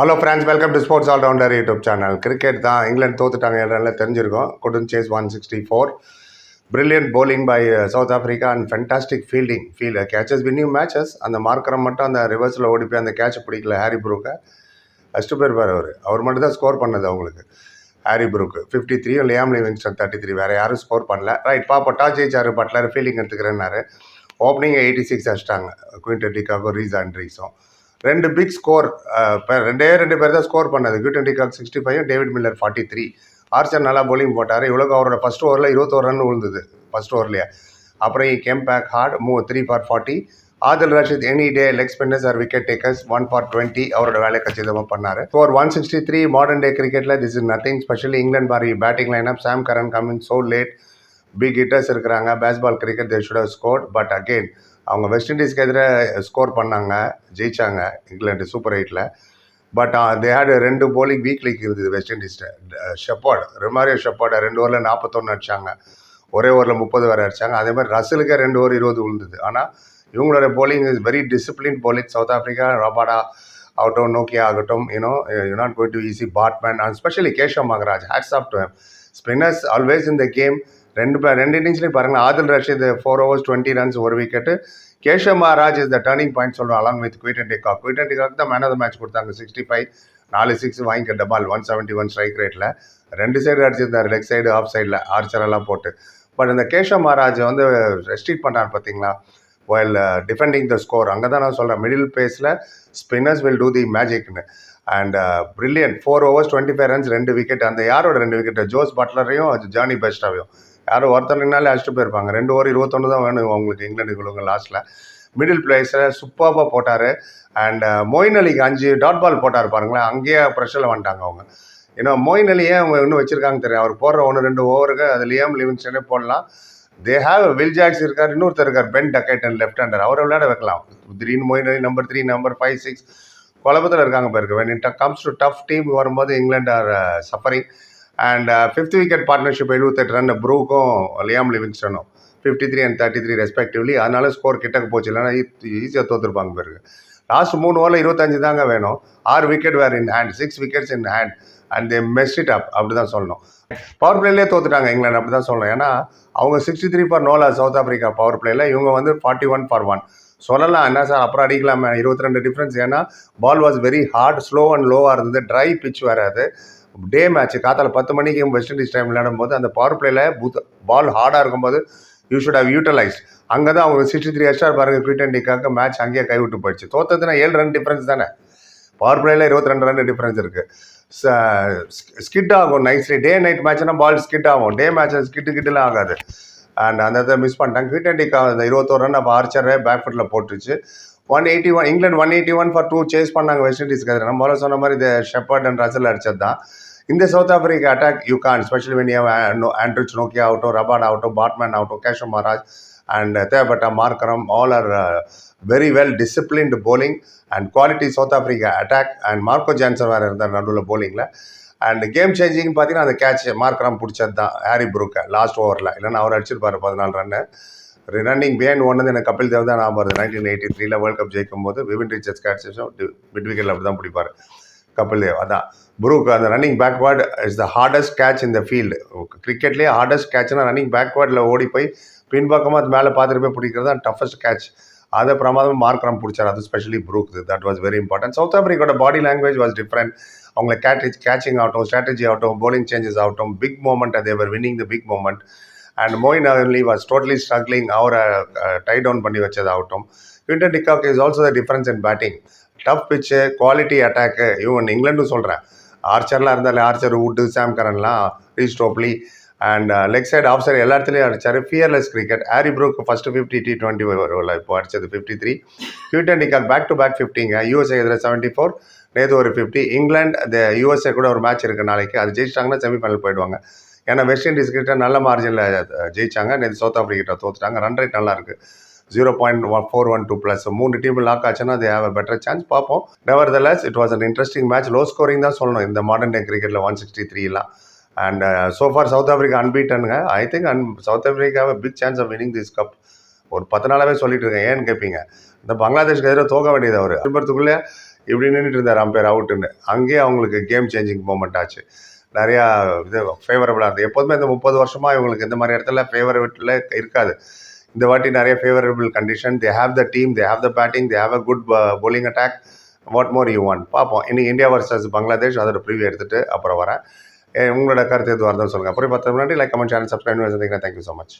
Hello friends welcome to sports allrounder YouTube channel cricket தான் England தோத்துட்டாங்க எல்லாம் தெரிஞ்சிருக்கும். குடன் chase one sixty four brilliant bowling by South Africa and fantastic fielding field catches winning matches அந்த மார்க்கரை மட்டும் அந்த ரிவர்ஸில் ஓடி போய் அந்த கேட்ச் பிடிக்கல ஹாரி ப்ரூக்கை ஃபஸ்ட்டு பேர் பார் அவர். அவர் மட்டும் தான் ஸ்கோர் பண்ணது அவங்களுக்கு. Harry Brook fifty three Liam Livingstone thirty three வேறு யாரும் ஸ்கோர் பண்ணல. ரைட் பாப்பா டாஸ் ஜெயிச்சாரு பட்லர் ஃபீல்டிங் எடுத்துக்கிறேன்னாரு. ஓப்பனிங் எயிட்டி சிக்ஸ் அடிச்சிட்டாங்க. Quinton de Kock Reece and ரீஸும் ரெண்டு பிக் ஸ்கோர் ரெண்டே ரெண்டு பேர் தான் ஸ்கோர் பண்ணது. Quinton de Kock sixty five David Miller forty three Archer நல்லா bowling போட்டார். இவ்வளோ அவரோட ஃபஸ்ட் ஓவரில் இருபத்தோரு ரன் விழுந்தது ஃபஸ்ட் ஓவர்லேயே அப்புறம் கேம் பேக் ஹார்ட் மூ three for forty Adil Rashid any day leg spinners are wicket takers one for twenty அவரோட வேலை கச்சிதமாக பண்ணார். Four one sixty three modern day கிரிக்கெட்டில் this is nothing specially England Pari batting lineup Sam Curran coming so late big hitters இருக்கிறாங்க. Baseball cricket they should have score but again அவங்க West இண்டீஸ்க்கு எதிராக ஸ்கோர் பண்ணாங்க. ஜெயிச்சாங்க இங்கிலாந்து சூப்பர் எயிட்டில் but they had ரெண்டு போலிங் வீக்லிக்கு இருந்தது வெஸ்ட் இண்டீஸ்ட்டு ஷெப்பார்ட் ரிமாரியோ ஷெப்பார்டை ரெண்டு ஓவரில் நாற்பத்தொன்று அடிச்சாங்க. ஒரே ஓவரில் முப்பது வேறு அடிச்சாங்க. அதே மாதிரி ரசலுக்கே ரெண்டு ஓவர் இருபது விழுந்தது. ஆனால் இவங்களோட bowling is very discipline bowling South Africa Rabada ஆகட்டும் நோக்கியா ஆகட்டும் you know you not going to easy batsmen and specially Keshav Maharaj hats off to spinners always in the game ரெண்டு ரெண்டு இன்னிங்ஸ்லையும் பாருங்கள் Adil Rashid four overs twenty runs ஒரு wicket Keshav Maharaj is the turning point சொல்கிறோம் along with Quinton de Kock Quinton de Kock தான் man of the match கொடுத்தாங்க. Sixty five நாலு six வாங்கிக்க டபால் ஒன் செவன்ட்டி ஒன் ஸ்ட்ரைக் ரேட்டில் ரெண்டு side அடிச்சிருந்தார் லெக் சைடு ஆஃப் சைடில் ஆர்ச்சரெல்லாம் போட்டு. பட் இந்த கேஷவ் மகாராஜ் வந்து ரெஸ்ட்ரிக்ட் பண்ணார் பார்த்தீங்களா while டிஃபெண்டிங் த ஸ்கோர் அங்கே தான் நான் சொல்கிறேன் மிடில் பேஸில் spinners will do the மேஜிக்னு and brilliant four overs twenty five runs ரெண்டு விக்கெட் அந்த யாரோட ரெண்டு விக்கெட் ஜோஸ் பட்லரையும் ஜானி பெஸ்டாவையும் யாரும் ஒருத்தனுனாலே அழைச்சிட்டு போயிருப்பாங்க. ரெண்டு ஓவர் இருபத்தொன்று தான் வேணும் அவங்களுக்கு இங்கிலாந்து குழுங்க லாஸ்ட்டில் மிடில் பிளேஸில் சூப்பராக போட்டார். அண்ட் மொயின் அலிக்கு அஞ்சு டாட் பால் போட்டார் பாருங்களேன். அங்கேயே ப்ரெஷரில் வந்துட்டாங்க அவங்க. ஏன்னா மொயின் அலியே அவங்க இன்னும் வச்சுருக்காங்க தெரியும் அவர் போடுற ஒன்று ரெண்டு ஓவருக்கு அது லியாம் லிவின்ஸ்டனே போடலாம். தே ஹாவ் வில் ஜாக்ஸ் இருக்கார் இன்னொருத்தர் இருக்கார் Ben Duckett and left hander அவரை விளையாட வைக்கலாம். திடீர்னு Moeen Ali number three number five six குழப்பத்தில் இருக்காங்க பாருங்க when it comes to tough team வரும்போது England are suffering and fifth wicket partnership எழுபத்தெட்டு ரன் ப்ரூக்கும் Liam லிவிங்ஸ்டனும் fifty three and thirty three respectively அதனால ஸ்கோர் கிட்டக்கு போச்சு. இல்லைன்னா ஈஸியாக தோற்றுருப்பாங்க பாருங்க. லாஸ்ட் மூணு ஓவரில் இருபத்தஞ்சு தாங்க வேணும். ஆறு wicket were in hand six wickets in hand and they messed it up அப்படி தான் சொல்லணும். பவர் பிளேலேயே தோத்துட்டாங்க இங்கிலாந்து. அப்படி தான் சொல்லணும். ஏன்னா அவங்க சிக்ஸ்டி த்ரீ ஃபார் நோலா சவுத் ஆஃப்ரிக்கா பவர் பிளேயில் இவங்க வந்து ஃபார்ட்டி ஒன் ஃபார் ஒன் சொல்லலாம் என்ன சார்? அப்புறம் அடிக்கலாமே. இருபத்தி ரெண்டு டிஃப்ரென்ஸ் ஏன்னா ball was very hard slow and லோவாக இருந்தது. ட்ரை பிச் வராது டே மேட்ச் காத்தால பத்து மணிக்கு வெஸ்ட் இண்டீஸ் டைம் விளையாடும் போது அந்த பவர் பிளேயில் புத் பால் ஹார்டாக இருக்கும்போது யூ ஷுட் ஹவ் யூட்டிலைஸ் அங்கே தான் அவங்க சிக்ஸ்டி த்ரீ எஸ்டார் பாருங்க குவிட்டண்டிக்காக மேட்ச் அங்கேயே கைவிட்டு போயிடுச்சு. தோத்ததுன்னா ஏழு ரன் டிஃப்ரென்ஸ் தானே? பவர் பிளேயில் இருபத்தி ரெண்டு ரன் டிஃப்ரென்ஸ் இருக்குது ஸ்கிட் ஆகும் நைட்ஸ்லி டே நைட் மேட்ச்னா பால் ஸ்கிட் ஆகும். டே மேட்ச் ஸ்கிட்டு கிட்டலாம் ஆகாது. அண்ட் அந்த இதை மிஸ் பண்ணிட்டாங்க குவிட்டண்டிக்கா அந்த இருபத்தோரு ரன் அப்போ ஆர்ச்சரே பேக் ஃபுட்டில் போட்டுருச்சு. One eighty one England one eighty one for two chase பண்ணாங்க வெஸ்ட் இண்டீஸ்க்கு எதிராக நம்ம முதல்ல சொன்ன மாதிரி இந்த ஷெப்பர்ட் அண்ட் ரசல் அடிச்சது தான் இந்த South Africa attack you can special when Anrich Nokia ஆகட்டும் ரபாட் ஆகட்டும் பாட்மேன் ஆகட்டும் கேஷவ் மகாராஜ் அண்ட் தேவைப்பட்ட Markram all are very well disciplined bowling and quality South Africa attack and Marco Jansen வேறு இருந்தார் நடுவில் போலிங்கில் அண்ட் கேம் சேஞ்சிங் பார்த்தீங்கன்னா அந்த கேட்ச் மார்க்ராம் பிடிச்சது தான் ஹாரி புருக்கை லாஸ்ட் ஓவரில் இல்லைன்னா அவர் அடிச்சிருப்பாரு பதினாலு ரன்னு ரன்னிங் பிஹைண்ட் ஒன்று எனக்கு கபில் தேவ் தான் ஞாபகம் வருது. நைன்டீன் எயிட்டி த்ரீல வேர்ல்ட் கப் ஜெயிக்கும் போது விவின் ரிச்சர்ஸ் கேட்சும் மிட் விக்கெட்டில் அப்படி தான் பிடிப்பார். கபில் தேவ் அதான். புரூக் அந்த running backward is the hardest catch இந்த ஃபீல்டு கிரிக்கெட்லேயே ஹார்டஸ்ட் கேட்ச்னா ரன்னிங் பேக்வேர்டில் ஓடி போய் பின்பக்கமாக அது மேலே பார்த்துட்டு போய் பிடிக்கிறது தான் டஃபஸ்ட் கேட்ச் அதை பிரமாதமாக மார்க்ரம் பிடிச்சார். அது specially Brook that was very important South ஆஃப்ரிக்காவோட body language was different அவங்கள கேட்ரிச் கேச்சிங் ஆகட்டும் ஸ்ட்ராட்டஜி ஆகட்டும் போலிங் சேஞ்சஸ் ஆகட்டும் big moment their winning the big moment and Moeen அகன்லி was totally struggling அவரை டை டவுன் பண்ணி வச்சதாகட்டும். Quinton de Kock is also the difference in batting tough pitch quality attack இவன் இங்கிலாண்டும் சொல்கிறேன் ஆர்ச்சர்லாம் இருந்தாலே Archer Wood Sam கரன்லாம் Reece Topley and leg side off side எல்லா இடத்துலையும் அடிச்சார். Fearless cricket Harry Brook first fifty T twenty வரும்ல இப்போ அடிச்சது fifty three Quinton de Kock back to back ஃபிஃப்டிங்க USA எதிராக செவன்ட்டி ஃபோர் நேற்று ஒரு ஃபிஃப்டி இங்கிலாந்து அந்த யூஎஸ்ஏ கூட ஒரு மேட்ச் இருக்குது நாளைக்கு. அது ஜெயிச்சிட்டாங்கன்னா செமிஃபைனல் போயிடுவாங்க. ஏன்னா வெஸ்ட் இண்டீஸ் கிட்ட நல்ல மார்ஜினில் ஜெயிச்சாங்க. நேற்று சவுத் ஆஃப்ரிக்கிட்ட தோத்துட்டாங்க. ரன் ரேட் நல்லா இருக்குது zero point one four one two plus மூணு டீம் லாக் ஆச்சுன்னா அது ஹேவ் பெட்டர் சான்ஸ் பார்ப்போம். Nevertheless it was an interesting match low scoring தான் சொல்லணும். இந்த மாடர்ன் டே கிரிக்கெட்டில் one sixty த்ரீலாம் and so far South Africa அன்பீட்டனுங்க I think an south ஆஃப்ரிக்காவை big chance of winning this cup ஒரு பத்து நாளாகவே சொல்லிட்டு இருக்கேன். ஏன்னு கேட்பீங்க இந்த பங்களாதேஷ்க்கு எதிராக தோக்க வேண்டியது அவர். திரும்பத்துக்குள்ளே இப்படி நின்றுட்டு இருந்தார் அம்பையர் அவுட்டுன்னு. அங்கேயே அவங்களுக்கு கேம் சேஞ்சிங் மூமெண்ட் ஆச்சு. நிறையா இது ஃபேவரபுளாக இருந்தது. எப்போதுமே இந்த முப்பது வருஷமாக இவங்களுக்கு இந்த மாதிரி இடத்துல ஃபேவரபிள் இருக்காது. இந்த வாட்டி நிறைய favourable condition they have the team they have the batting they have a good bowling attack what more you want பார்ப்போம். இன்னும் இந்தியா வர்சஸ் பங்களாதேஷ் அதோட ப்ரிவியூ எடுத்துகிட்டு அப்புறம் வரேன். உங்களோட கருத்து எதுவாக இருந்தாலும் சொல்லுங்கள் அப்புறம் பத்து முன்னாடி லைக் கமெண்ட் சேனல் சப்ஸ்கிரைப் பண்ணி தேங்க்யூ ஸோ மச்